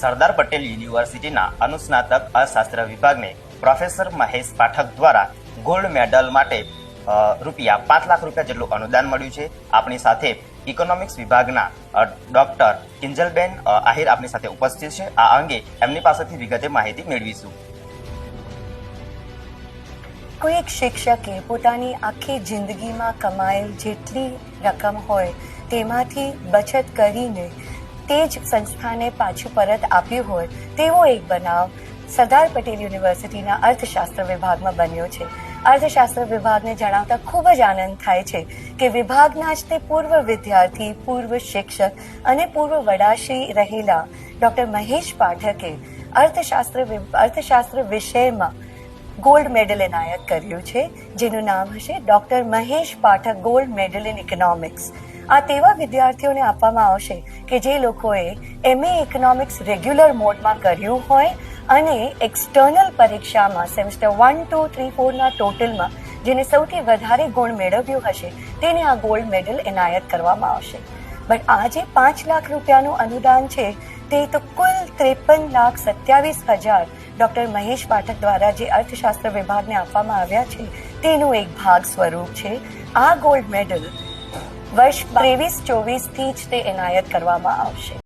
સરદાર પટેલ યુનિવર્સિટીના અનુસ્નાતક અર્થશાસ્ત્ર વિભાગને પ્રોફેસર મહેશ પાઠક દ્વારા ગોલ્ડ મેડલ માટે રૂપિયા પાંચ લાખ રૂપિયા જેટલું અનુદાન મળ્યું છે. આપણી સાથે ઇકોનોમિક્સ વિભાગના ડોક્ટર કિંજલબેન આહિર આપણી સાથે ઉપસ્થિત છે. આ અંગે એમની પાસેથી વિગતે માહિતી મેળવીશું. કોઈ એક શિક્ષકે પોતાની આખી જિંદગીમાં કમાયેલ જેટલી રકમ હોય તેમાંથી બચત કરીને તે જ સંસ્થાને પાછું પરત આપ્યું હોય, તેવો એક બનાવ સરદાર પટેલ યુનિવર્સિટીના અર્થશાસ્ત્ર વિભાગમાં બન્યો છે. અર્થશાસ્ત્ર વિભાગને જણાવતા ખૂબ જ આનંદ થાય છે કે વિભાગના જ તે પૂર્વ વિદ્યાર્થી, પૂર્વ શિક્ષક અને પૂર્વ વડાશ્રી રહેલા ડોક્ટર મહેશ પાઠકે અર્થશાસ્ત્ર અર્થશાસ્ત્ર વિષયમાં ગોલ્ડ મેડલ એનાયત કર્યું છે, જેનું નામ હશે doctor Mahesh Pathak gold medal in economics. આ તેવા વિદ્યાર્થીઓને આપવામાં આવશે કે જે લોકોએ એમએ ઇકોનોમિક્સ રેગ્યુલર મોડમાં કર્યું હોય અને એક્સટર્નલ પરીક્ષામાં સેમેસ્ટર વન ટુ થ્રી ફોરના ટોટલમાં જેને સૌથી વધારે ગુણ મેળવ્યું હશે, તેને આ ગોલ્ડ મેડલ એનાયત કરવામાં આવશે. બટ આ જે પાંચ લાખ રૂપિયાનું અનુદાન છે, તે તો કુલ ત્રેપન લાખ સત્યાવીસ હજાર ડોક્ટર મહેશ પાઠક દ્વારા જે અર્થશાસ્ત્ર વિભાગને આપવામાં આવ્યા છે, તેનું એક ભાગ સ્વરૂપ છે. આ ગોલ્ડ મેડલ વર્ષ ત્રેવીસ ચોવીસથી જ તે એનાયત કરવામાં આવશે.